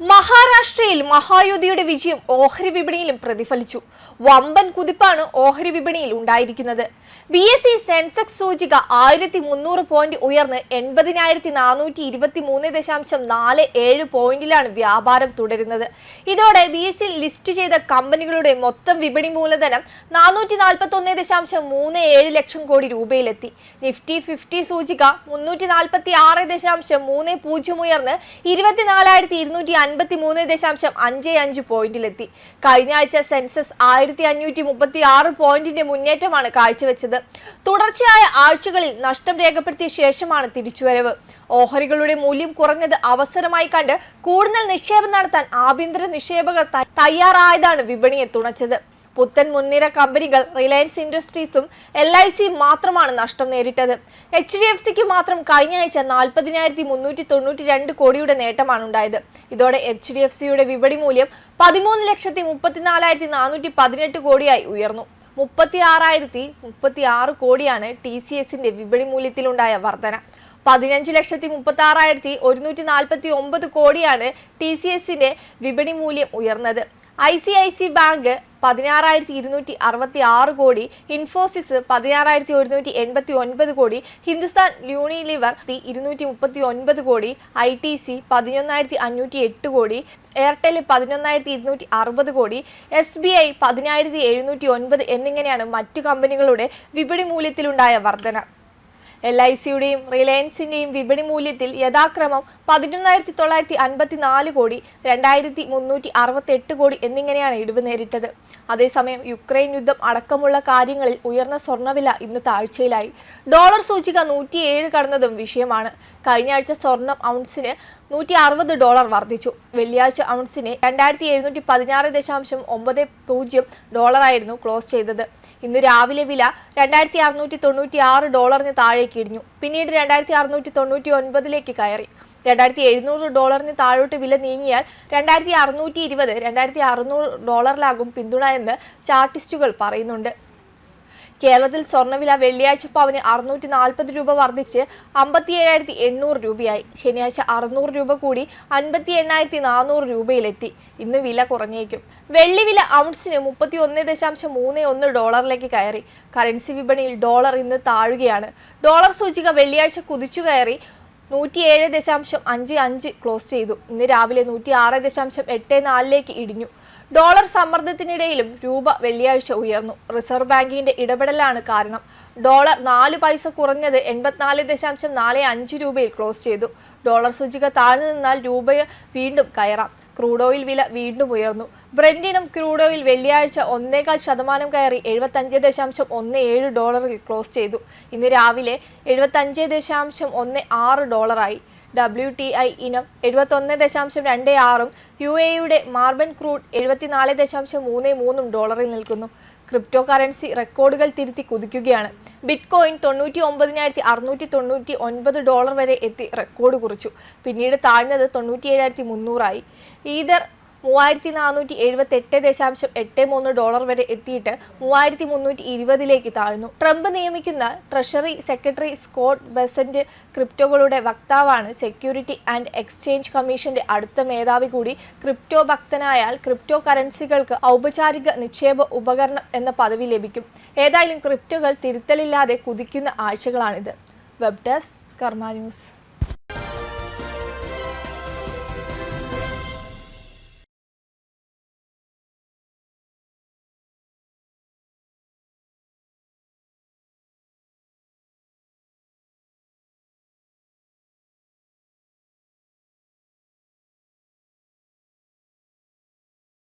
മഹാരാഷ്ട്രയിൽ മഹായുതിയുടെ വിജയം ഓഹരി വിപണിയിലും പ്രതിഫലിച്ചു. വമ്പൻ കുതിപ്പാണ് ഓഹരി വിപണിയിൽ ഉണ്ടായിരിക്കുന്നത്. ബി എസ് സി സെൻസെക്സ് സൂചിക ആയിരത്തി മുന്നൂറ് പോയിന്റ് ഉയർന്ന് എൺപതിനായിരത്തി നാനൂറ്റി ഇരുപത്തി മൂന്ന് ദശാംശം നാല് ഏഴ് പോയിന്റിലാണ് വ്യാപാരം തുടരുന്നത്. ഇതോടെ ബി എസ് സി ലിസ്റ്റ് ചെയ്ത കമ്പനികളുടെ മൊത്തം വിപണി മൂലധനം നാനൂറ്റി നാൽപ്പത്തി ഒന്ന് ദശാംശം മൂന്ന് ഏഴ് ലക്ഷം കോടി രൂപയിലെത്തി. നിഫ്റ്റി ഫിഫ്റ്റി സൂചിക മുന്നൂറ്റി നാൽപ്പത്തി ആറ് ദശാംശം മൂന്ന് പൂജ്യം ഉയർന്ന് ഇരുപത്തിനാലായിരത്തി ഇരുന്നൂറ്റി അൻപത്തി മൂന്ന് ദശാംശം അഞ്ച് അഞ്ച് പോയിന്റിലെത്തി. കഴിഞ്ഞ ആഴ്ച സെൻസസ് ആയിരത്തി അഞ്ഞൂറ്റി മുപ്പത്തി ആറ് പോയിന്റിന്റെ മുന്നേറ്റമാണ് കാഴ്ചവെച്ചത്. തുടർച്ചയായ ആഴ്ചകളിൽ നഷ്ടം രേഖപ്പെടുത്തിയ ശേഷമാണ് തിരിച്ചുവരവ്. ഓഹരികളുടെ മൂല്യം കുറഞ്ഞത് അവസരമായി കണ്ട് കൂടുതൽ നിക്ഷേപം നടത്താൻ ആഭ്യന്തര നിക്ഷേപകർ തയ്യാറായതാണ് വിപണിയെ തുണച്ചത്. പുത്തൻ മുൻനിര കമ്പനികൾ റിലയൻസ് ഇൻഡസ്ട്രീസും എൽ ഐ സിയും മാത്രമാണ് നഷ്ടം നേരിട്ടത്. എച്ച് ഡി എഫ് സിക്ക് മാത്രം കഴിഞ്ഞ ആഴ്ച നാൽപ്പതിനായിരത്തി മുന്നൂറ്റി തൊണ്ണൂറ്റി രണ്ട് കോടിയുടെ നേട്ടമാണ് ഉണ്ടായത്. ഇതോടെ എച്ച് ഡി എഫ് സിയുടെ വിപണി മൂല്യം പതിമൂന്ന് ലക്ഷത്തി മുപ്പത്തിനാലായിരത്തി നാനൂറ്റി പതിനെട്ട് കോടിയായി ഉയർന്നു. മുപ്പത്തി ആറായിരത്തി മുപ്പത്തി ആറ് കോടിയാണ് ടി സി എസിന്റെ വിപണി മൂല്യത്തിലുണ്ടായ വർധന. പതിനഞ്ച് ലക്ഷത്തി മുപ്പത്തി ആറായിരത്തി ഒരുന്നൂറ്റി നാൽപ്പത്തി ഒമ്പത് കോടിയാണ് ടി സി എസിന്റെ വിപണി മൂല്യം ഉയർന്നത്. I C I C bank പതിനാറായിരത്തി ഇരുന്നൂറ്റി അറുപത്തി ആറ് കോടി ഇൻഫോസിസ് പതിനാറായിരത്തി ഒരുന്നൂറ്റി എൺപത്തി ഒൻപത് കോടി ഹിന്ദുസ്ഥാൻ യൂണിലിവർ ഇരുന്നൂറ്റി മുപ്പത്തി ഒൻപത് കോടി ഐ ടി സി പതിനൊന്നായിരത്തി അഞ്ഞൂറ്റി എട്ട് കോടി എയർടെൽ പതിനൊന്നായിരത്തി ഇരുന്നൂറ്റി അറുപത് കോടി എസ് ബി ഐ പതിനായിരത്തി എഴുന്നൂറ്റി ഒൻപത് എന്നിങ്ങനെയാണ് മറ്റു കമ്പനികളുടെ വിപണി മൂല്യത്തിലുണ്ടായ വർധന. എൽ ഐ സിയുടെയും റിലയൻസിന്റെയും വിപണി മൂല്യത്തിൽ യഥാക്രമം പതിനൊന്നായിരത്തി തൊള്ളായിരത്തി അൻപത്തി നാല് കോടി രണ്ടായിരത്തി മുന്നൂറ്റി അറുപത്തി എട്ട് കോടി എന്നിങ്ങനെയാണ് ഇടിവ് നേരിട്ടത്. അതേസമയം യുക്രൈൻ യുദ്ധം അടക്കമുള്ള കാര്യങ്ങളിൽ ഉയർന്ന സ്വർണവില ഇന്ന് താഴ്ചയിലായി. ഡോളർ സൂചിക നൂറ്റിയേഴ് കടന്നതും വിഷയമാണ്. കഴിഞ്ഞ ആഴ്ച സ്വർണം ഔൺസിന് നൂറ്റി അറുപത് ഡോളർ വർദ്ധിച്ചു. വെള്ളിയാഴ്ച ഔൺസിന് രണ്ടായിരത്തി എഴുന്നൂറ്റി പതിനാറ് ദശാംശം ഒമ്പത് പൂജ്യം ഡോളറായിരുന്നു ക്ലോസ് ചെയ്തത്. ഇന്ന് രാവിലെ വില രണ്ടായിരത്തി അറുന്നൂറ്റി തൊണ്ണൂറ്റി ആറ് ഡോളറിന് താഴേക്ക് ഇടിഞ്ഞു. പിന്നീട് രണ്ടായിരത്തി അറുന്നൂറ്റി തൊണ്ണൂറ്റി ഒൻപതിലേക്ക് കയറി. രണ്ടായിരത്തി എഴുന്നൂറ് ഡോളറിന് താഴോട്ട് വില നീങ്ങിയാൽ രണ്ടായിരത്തി അറുന്നൂറ്റി ഇരുപത് രണ്ടായിരത്തി അറുന്നൂറ് ഡോളറിലാകും പിന്തുണ എന്ന് ചാർട്ടിസ്റ്റുകൾ പറയുന്നുണ്ട്. കേരളത്തിൽ സ്വർണവില വെള്ളിയാഴ്ച പവന് അറുന്നൂറ്റി നാൽപ്പത് രൂപ വർദ്ധിച്ച് അമ്പത്തി ഏഴായിരത്തി എണ്ണൂറ് രൂപയായി. ശനിയാഴ്ച അറുന്നൂറ് രൂപ കൂടി അൻപത്തി എണ്ണായിരത്തി നാനൂറ് രൂപയിലെത്തി. ഇന്ന് വില കുറഞ്ഞേക്കും. വെള്ളി വില ഔൺസിന് മുപ്പത്തി ഒന്ന് ദശാംശം മൂന്ന് ഒന്ന് ഡോളറിലേക്ക് കയറി. കറൻസി വിപണിയിൽ ഡോളർ ഇന്ന് താഴുകയാണ്. ഡോളർ സൂചിക വെള്ളിയാഴ്ച കുതിച്ചു കയറി നൂറ്റിയേഴ് ദശാംശം അഞ്ച് അഞ്ച് ക്ലോസ് ചെയ്തു. ഇന്ന് രാവിലെ നൂറ്റി ആറ് ദശാംശം എട്ട് നാലിലേക്ക് ഇടിഞ്ഞു. ഡോളർ സമ്മർദ്ദത്തിനിടയിലും രൂപ വെള്ളിയാഴ്ച ഉയർന്നു. റിസർവ് ബാങ്കിന്റെ ഇടപെടലാണ് കാരണം. ഡോളർ നാല് പൈസ കുറഞ്ഞത് എൺപത്തിനാല് ദശാംശം നാല് അഞ്ച് രൂപയിൽ ക്ലോസ് ചെയ്തു. ഡോളർ സൂചിക താഴ്ന്നു നിന്നാൽ രൂപ വീണ്ടും കയറാം. ക്രൂഡ് ഓയിൽ വില വീണ്ടും ഉയർന്നു. ബ്രെൻഡിനും ക്രൂഡ് ഓയിൽ വെള്ളിയാഴ്ച ഒന്നേകാൽ ശതമാനം കയറി എഴുപത്തഞ്ച് ദശാംശം ഒന്ന് ഏഴ് ഡോളറിൽ ക്ലോസ് ചെയ്തു. ഇന്ന് രാവിലെ എഴുപത്തഞ്ച് ദശാംശം ഒന്ന് ആറ് ഡോളറായി. ഡബ്ല്യു ടി ഐ ഇനം എഴുപത്തൊന്ന് ദശാംശം രണ്ട് ആറും യു എയുടെ മാർബൻ ക്രൂഡ് എഴുപത്തിനാല് ദശാംശം മൂന്ന് മൂന്നും ഡോളറിൽ നിൽക്കുന്നു. ക്രിപ്റ്റോ കറൻസി റെക്കോർഡുകൾ തിരുത്തി കുതിക്കുകയാണ്. ബിറ്റ് കോയിൻ തൊണ്ണൂറ്റി ഒമ്പതിനായിരത്തി അറുന്നൂറ്റി തൊണ്ണൂറ്റി ഒൻപത് ഡോളർ വരെ എത്തി റെക്കോർഡ് കുറിച്ചു. പിന്നീട് താഴ്ന്നത് തൊണ്ണൂറ്റി ഏഴായിരത്തി മുന്നൂറായി ഈതർ മൂവായിരത്തി നാനൂറ്റി എഴുപത്തി എട്ട് ദശാംശം എട്ട് മൂന്ന് ഡോളർ വരെ എത്തിയിട്ട് മൂവായിരത്തി മുന്നൂറ്റി ഇരുപതിലേക്ക് താഴ്ന്നു. ട്രംപ് നിയമിക്കുന്ന ട്രഷറി സെക്രട്ടറി സ്കോട്ട് ബെസന്റ് ക്രിപ്റ്റോകളുടെ വക്താവാണ് സെക്യൂരിറ്റി ആൻഡ് എക്സ്ചേഞ്ച് കമ്മീഷന്റെ അടുത്ത മേധാവി കൂടി. ക്രിപ്റ്റോ ഭക്തനായാൽ ക്രിപ്റ്റോ കറൻസികൾക്ക് ഔപചാരിക നിക്ഷേപ ഉപകരണം എന്ന പദവി ലഭിക്കും. ഏതായാലും ക്രിപ്റ്റോകൾ തിരുത്തലില്ലാതെ കുതിക്കുന്ന ആഴ്ചകളാണിത്. Web desk Karma news.